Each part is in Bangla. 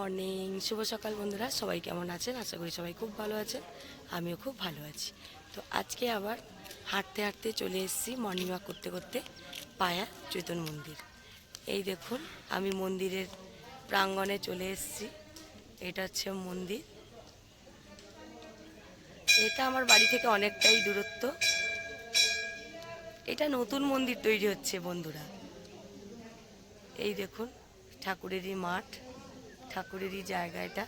মর্নিং, শুভ সকাল বন্ধুরা। সবাই কেমন আছেন? আশা করি সবাই খুব ভালো আছেন। আমিও খুব ভালো আছি। তো আজকে আবার হাঁটতে হাঁটতে চলে এসেছি মর্নিং ওয়াক করতে করতে পায়া চৈতন মন্দির। এই দেখুন, আমি মন্দিরের প্রাঙ্গণে চলে এসেছি। এটা হচ্ছে মন্দির। এটা আমার বাড়ি থেকে অনেকটাই দূরত্ব। এটা নতুন মন্দির তৈরি হচ্ছে বন্ধুরা। এই দেখুন, ঠাকুরেরই মাঠ। ঠাকুরেরই জায়গা এটা।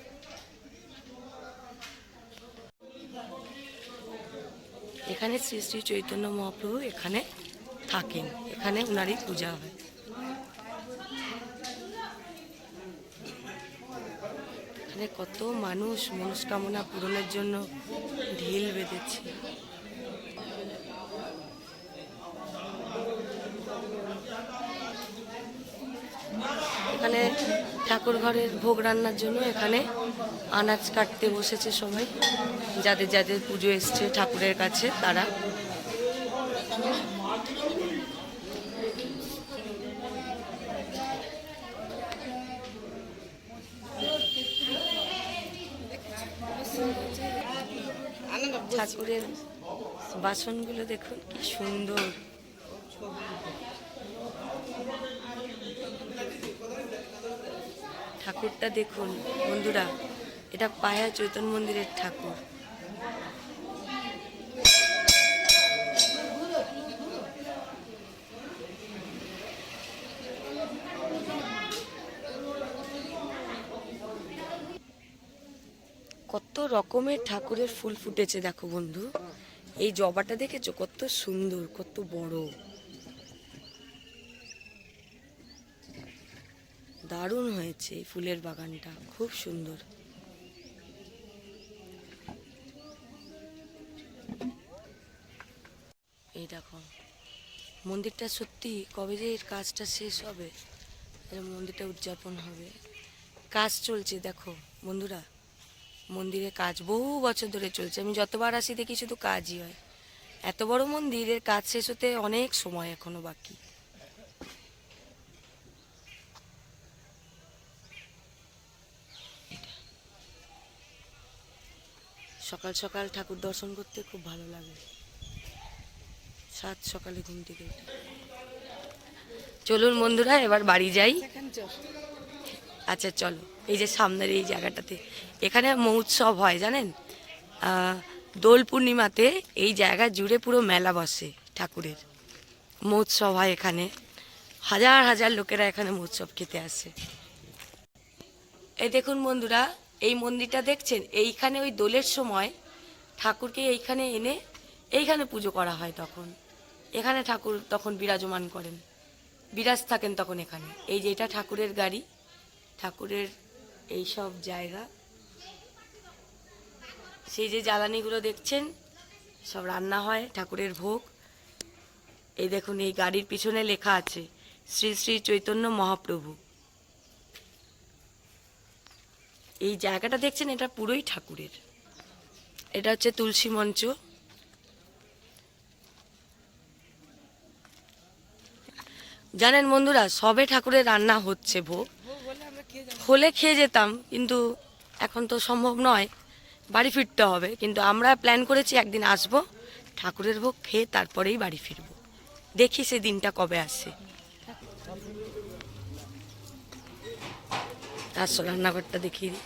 এখানে শ্রী শ্রী চৈতন্য মহাপ্রভু এখানে থাকেন। এখানে ওনারই পূজা হয়। এখানে কত মানুষ মনস্কামনা পূরণের জন্য ঢিল বেঁধেছে। এখানে ঠাকুর ঘরের ভোগ রান্নার জন্য এখানে আনাজ কাটতে বসেছে সবাই। যাদের যাদের পুজো এসছে ঠাকুরের কাছে, তারা। ঠাকুরের বাসনগুলো দেখুন, কি সুন্দর। ঠাকুরটা দেখুন, বন্ধুরা। এটা পায়া চৈতন্য মন্দিরের ঠাকুর। কত রকমের ঠাকুরের ফুল ফুটেছে, দেখো বন্ধু। এই জবাটা দেখেছ? কত সুন্দর, কত বড়। দারুণ হয়েছে এই ফুলের বাগানটা। খুব সুন্দর। এই দেখো, মন্দিরটা সত্যি কবে যে এর কাজটা শেষ হবে মন্দিরটা উদযাপন হবে। কাজ চলছে, দেখো, বন্ধুরা, মন্দিরে কাজ বহু বছর ধরে চলছে। আমি যতবার আসি দেখি শুধু কাজই হয়। এত বড় মন্দিরের কাজ শেষ হতে অনেক সময় এখনও বাকি। সকাল সকাল ঠাকুর দর্শন করতে খুব ভালো লাগে। সাত সকালে ঘুম থেকে চলুন বন্ধুরা, এবার বাড়ি যাই। আচ্ছা চলো। এই যে সামনের এই জায়গাটাতে। এখানে মহোৎসব হয়, জানেন? দোল পূর্ণিমাতে এই জায়গা জুড়ে পুরো মেলা বসে ঠাকুরের। মহোৎসব হয় এখানে। হাজার হাজার লোকেরা এখানে মহোৎসব খেতে আসে। এই দেখুন বন্ধুরা এই মন্দিরটা দেখছেন? এইখানে ওই দোলের সময় ঠাকুরকে এইখানে এনে এইখানে পুজো করা হয় তখন। এখানে ঠাকুর তখন বিরাজমান করেন। বিরাজ থাকেন তখন এখানে। এই যে এটা ঠাকুরের গাড়ি। ঠাকুরের এই সব জায়গা। সেই যে জ্বালানিগুলো দেখছেন, সব রান্না হয়, ঠাকুরের ভোগ। এই দেখুন, এই গাড়ির পিছনে লেখা আছে, শ্রী শ্রী চৈতন্য মহাপ্রভু। এই জায়গাটা দেখছেন, এটা পুরোই ঠাকুরের। এটা হচ্ছে তুলসী মঞ্চ। জানেন বন্ধুরা, সবে ঠাকুরের রান্না হচ্ছে ভোগ। হলে খেয়ে যেতাম, কিন্তু এখন তো সম্ভব নয়। বাড়ি ফিরতে হবে, কিন্তু আমরা প্ল্যান করেছি একদিন আসব, ঠাকুরের ভোগ খেয়ে তারপরেই বাড়ি ফিরব। দেখি সে দিনটা কবে আসে। আসো রান্নাঘরটা দেখিয়ে দিই।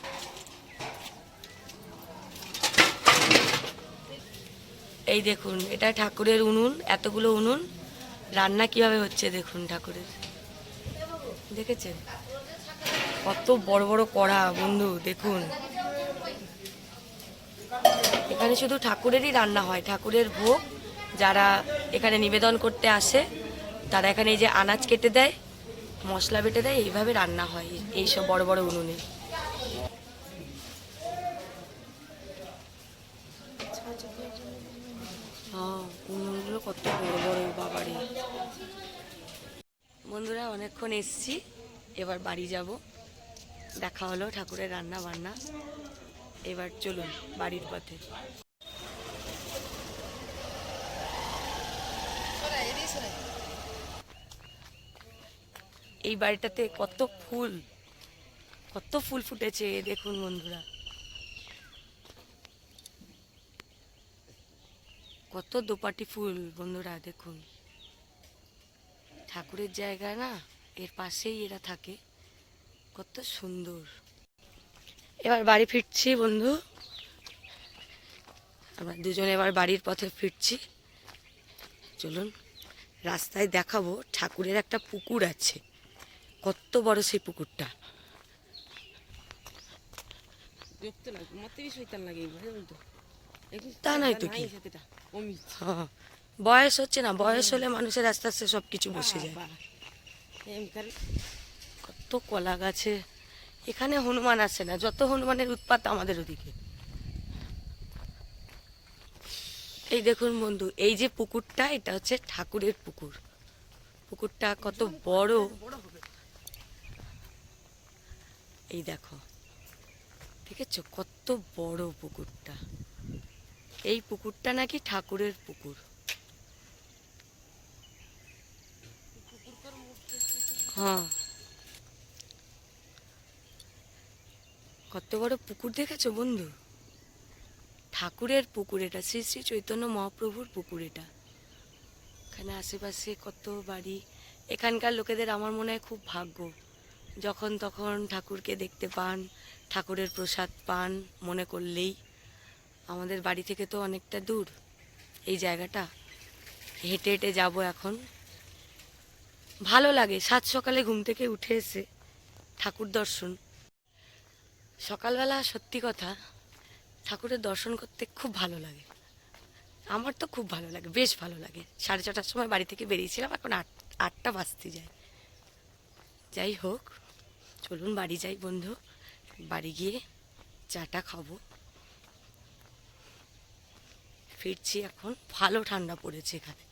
এই দেখুন, এটা ঠাকুরের উনুন, এতগুলো উনুন। রান্না কীভাবে হচ্ছে দেখুন ঠাকুরের। দেখেছেন? কত বড় বড় কড়া, বন্ধু, দেখুন। এখানে শুধু ঠাকুরেরই রান্না হয়, ঠাকুরের ভোগ। যারা এখানে নিবেদন করতে আসে, তারা এখানে এই যে আনাজ কেটে দেয়। মশলা বেটে দেয়, এইভাবে রান্না হয় এই সব বড় বড় উনুনে। উনুনগুলো কত বড় বড়, বাবারে। বন্ধুরা, অনেকক্ষণ এসছি, এবার বাড়ি যাব। দেখা হলো ঠাকুরের রান্না বান্না। এবার চলুন বাড়ির পথে। এই বাড়িটাতে কত ফুল কত ফুল ফুটেছে, দেখুন বন্ধুরা। কত দোপাটি ফুল বন্ধুরা, দেখুন। ঠাকুরের জায়গা না, এর পাশেই এরা থাকে। কত সুন্দর। এবার বাড়ি ফিরছি বন্ধু। আমরা দুজনে এবার বাড়ির পথে ফিরছি। চলুন, রাস্তায় দেখাবো, ঠাকুরের একটা পুকুর আছে। কত বড় সেই পুকুরটা? তো। এখন তা কি? বয়স হচ্ছে না বয়স হলে মানুষের আস্তে আস্তে সব কিছু বসে যায়। কত কলা গাছে। এখানে হনুমান আসে না যত হনুমানের উৎপাত আমাদের ওদিকে। এই দেখুন বন্ধু এই যে পুকুরটা এটা হচ্ছে ঠাকুরের পুকুর। পুকুরটা কত বড়। এই দেখো ঠিক আছে কত বড় পুকুরটা? এই পুকুরটা নাকি ঠাকুরের পুকুর। হ্যাঁ। কত বড় পুকুর দেখেছ বন্ধু? ঠাকুরের পুকুর এটা, শ্রী শ্রী চৈতন্য মহাপ্রভুর পুকুর এটা। এখানে আশেপাশে কত বাড়ি, এখানকার লোকেদের আমার মনে হয় খুব ভাগ্য। যখন তখন ঠাকুরকে দেখতে পান, ঠাকুরের প্রসাদ পান মনে করলেই। আমাদের বাড়ি থেকে তো অনেকটা দূর, এই জায়গাটা। হেঁটে হেঁটে যাব এখন। ভালো লাগে, সাত সকালে ঘুম থেকে উঠে এসে ঠাকুর দর্শন। সকালবেলা সত্যি কথা, ঠাকুরের দর্শন করতে খুব ভালো লাগে। আমার তো খুব ভালো লাগে, বেশ ভালো লাগে। সাড়ে ছটার সময় বাড়ি থেকে বেরিয়েছিলাম, এখন আট, আটটা বাজতে যায়। যাই হোক। চলুন বাড়ি যাই বন্ধু। বাড়ি গিয়ে চাটা খাব। ফিরছি এখন। ভালো ঠান্ডা পড়েছে এখানে।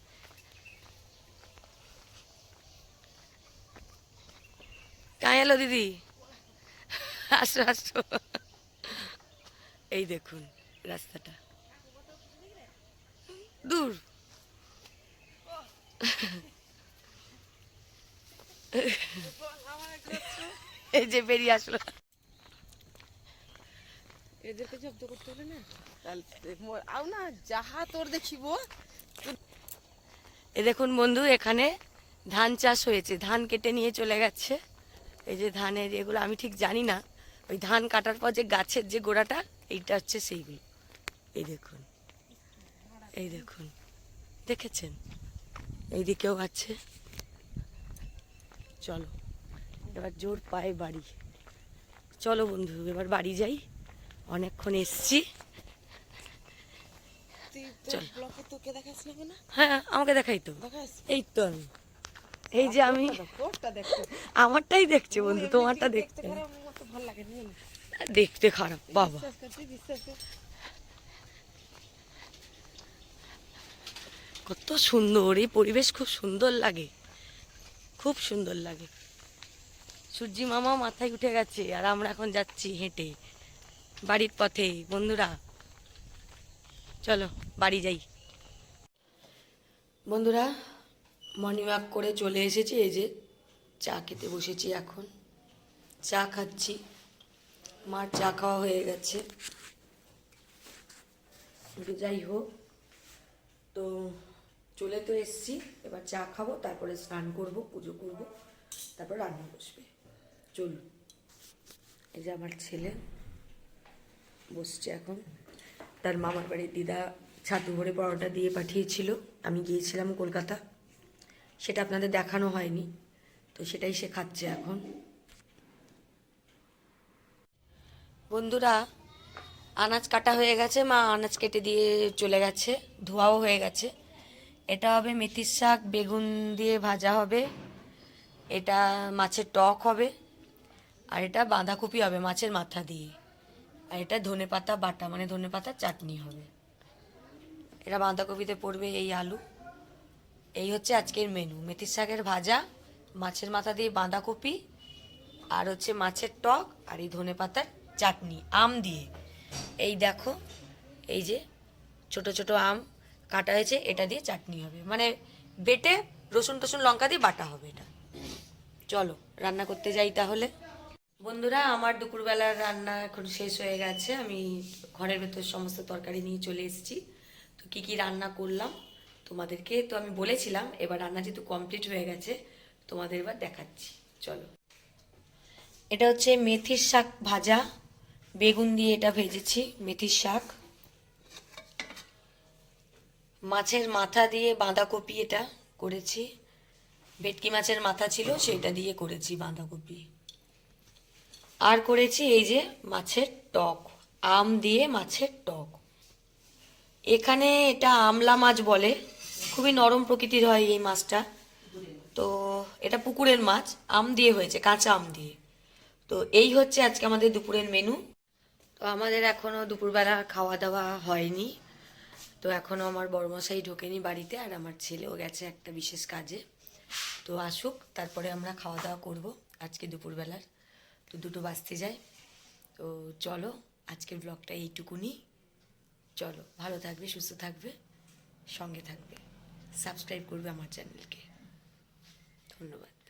কাঁ এলো দিদি। আসো আসো। এই দেখুন রাস্তাটা। দূর। এই যে বেরিয়ে আসলো। এদেরকে জব্দ করতে হবে না? তাহলে আও না যাহা তোর দেখিব এ দেখুন বন্ধু এখানে ধান চাষ হয়েছে। ধান কেটে নিয়ে চলে গেছে। এই যে ধানের এগুলো আমি ঠিক জানি না। ওই ধান কাটার পর যে গাছের যে গোড়াটা এইটা হচ্ছে সেইগুলো। এই দেখুন এই দেখুন। দেখেছেন? এইদিকেও আছে। চলো। এবার জোর পায়ে বাড়ি। চলো বন্ধু এবার বাড়ি যাই। অনেকক্ষণ এসছি। হ্যাঁ আমাকে দেখাই তো। এই তো আমি। এই যে আমি। দেখতে আমারটাই দেখছে বন্ধু তোমারটা দেখতে খারাপ দেখতে বাবা। কত সুন্দর এই পরিবেশ খুব সুন্দর লাগে। খুব সুন্দর লাগে। সূর্যি মামা মাথায় উঠে গেছে আর আমরা এখন যাচ্ছি হেঁটে। বাড়ির পথে, বন্ধুরা। চলো, বাড়ি যাই। বন্ধুরা মর্নিং ওয়াক করে চলে এসেছি। এই যে চা খেতে বসেছি এখন। চা খাচ্ছি। মার চা খাওয়া হয়ে গেছে। যাই হোক, তো চলে তো এসছি। এবার চা খাব, তারপরে স্নান করব, পুজো করব, তারপর রান্না বসবে। চলুন। এই যে আমার ছেলে বসছে এখন। তার মামার বাড়ির দিদা ছাতু ভরে পরোটা দিয়ে পাঠিয়েছিল। আমি গিয়েছিলাম কলকাতা। সেটা আপনাদের দেখানো হয়নি, তো সেটাই সে খাচ্ছে এখন। বন্ধুরা, আনাজ কাটা হয়ে গেছে। মা আনাজ কেটে দিয়ে চলে গেছে। ধোয়াও হয়ে গেছে। এটা হবে মেথির শাক, বেগুন দিয়ে ভাজা হবে। এটা মাছের টক হবে। আর এটা বাঁধাকপি হবে মাছের মাথা দিয়ে। আর এটা ধনে পাতা, বাটা মানে ধনে পাতা চাটনি হবে। এটা বাঁধাকপিতে পড়বে এই আলু। এই হচ্ছে আজকের মেনু মেথির শাকের ভাজা, মাছের মাথা দিয়ে বাঁধাকপি, আর হচ্ছে মাছের টক, আর এই ধনে পাতার চাটনি, আম দিয়ে। এই দেখো, এই যে ছোট ছোট আম কাটা হয়েছে, এটা দিয়ে চাটনি হবে। মানে বেটে রসুন টসুন লঙ্কা দিয়ে বাটা হবে এটা। চলো, রান্না করতে যাই তাহলে। বন্ধুরা, আমার দুপুরবেলার রান্না এখন শেষ হয়ে গেছে। আমি ঘরের ভেতর সমস্ত তরকারি নিয়ে চলে এসেছি। তো কি কি রান্না করলাম তোমাদেরকে? তো আমি বলেছিলাম, এবার রান্না যেহেতু কমপ্লিট হয়ে গেছে, তোমাদের এবার দেখাচ্ছি। চলো। এটা হচ্ছে মেথির শাক ভাজা। বেগুন দিয়ে এটা ভেজেছি, মেথির শাক। মাছের মাথা দিয়ে বাঁধাকপি এটা করেছি। ভেটকি মাছের মাথা ছিল, সেটা দিয়ে করেছি বাঁধাকপি। আর করেছি এই যে মাছের টক, আম দিয়ে মাছের টক। এখানে এটা আমলা মাছ বলে, খুবই নরম প্রকৃতির হয় এই মাছটা। তো এটা পুকুরের মাছ, আম দিয়ে হয়েছে, কাঁচা আম দিয়ে। তো এই হচ্ছে আজকে আমাদের দুপুরের মেনু। তো আমাদের এখনও দুপুরবেলা খাওয়া দাওয়া হয়নি। তো এখনও আমার বড়মশাই ঢোকেনি বাড়িতে, আর আমার ছেলেও গেছে একটা বিশেষ কাজে। তো আসুক, তারপরে আমরা খাওয়া দাওয়া করব আজকে দুপুরবেলার। তো দুটো বাঁচতে যায়। তো চলো, আজকের ব্লগটা এইটুকুনি। চলো, ভালো থাকবে, সুস্থ থাকবে, সঙ্গে থাকবে। সাবস্ক্রাইব করবে আমার চ্যানেলকে ধন্যবাদ।